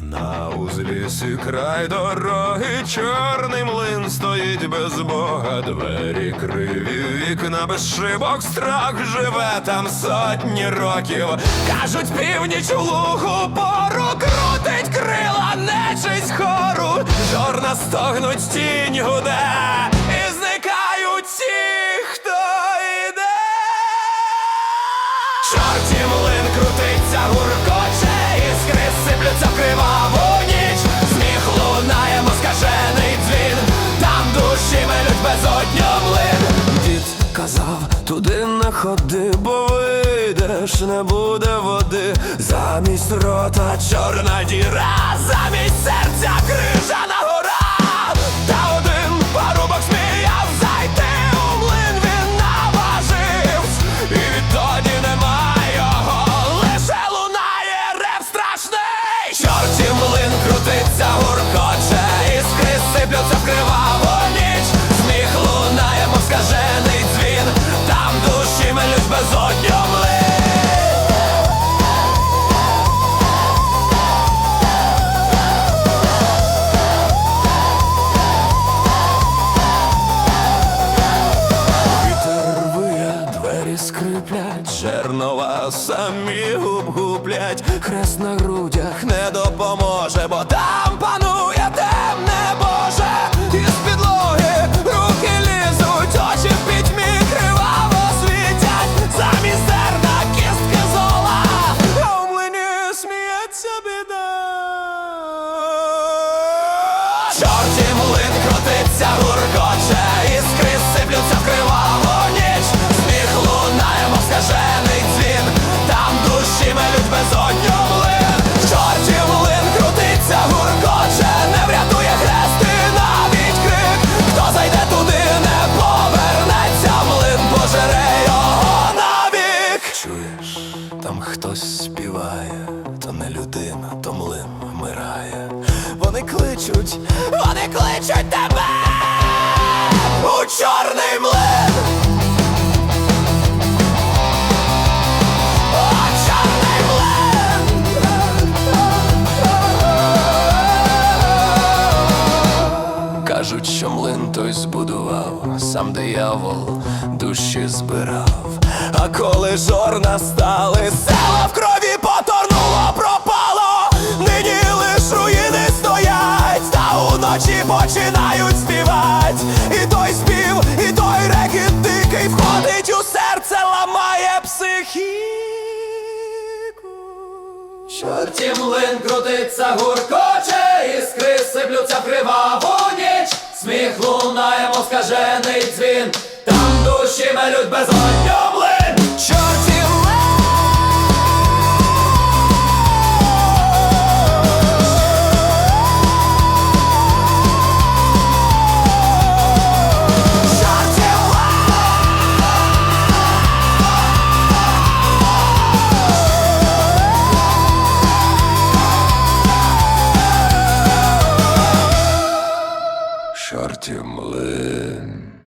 На узлісі край дороги, чорний млин стоїть без Бога, двері криві, вікна без шибок, страх живе там сотні років. Кажуть, північ у лугу пору крутить крила, нечисть хору, жорна стогнуть, тінь гуде, ходи, бо вийдеш, не буде води. Замість рота чорна діра, замість серця крижана скриплять, самі губ-гублять, хрест на грудях не допоможе, бо там панує темне Боже, із підлоги руки лізуть, очі в пітьмі криваво світять, замість зерна кістки зола, а в млині сміється біда. Чорті млин крутиться, гуркоче, іскри сиплються в криваву кличуть, вони кличуть тебе у чорний млин. Кажуть, що млин той збудував, сам диявол душі збирав. А коли жор настали, села в крові Чорті млин крутиться, гуркоче, іскри сиплються в криваву ніч. Сміх лунає, мов скажений дзвін, там душі мелють безодні too much.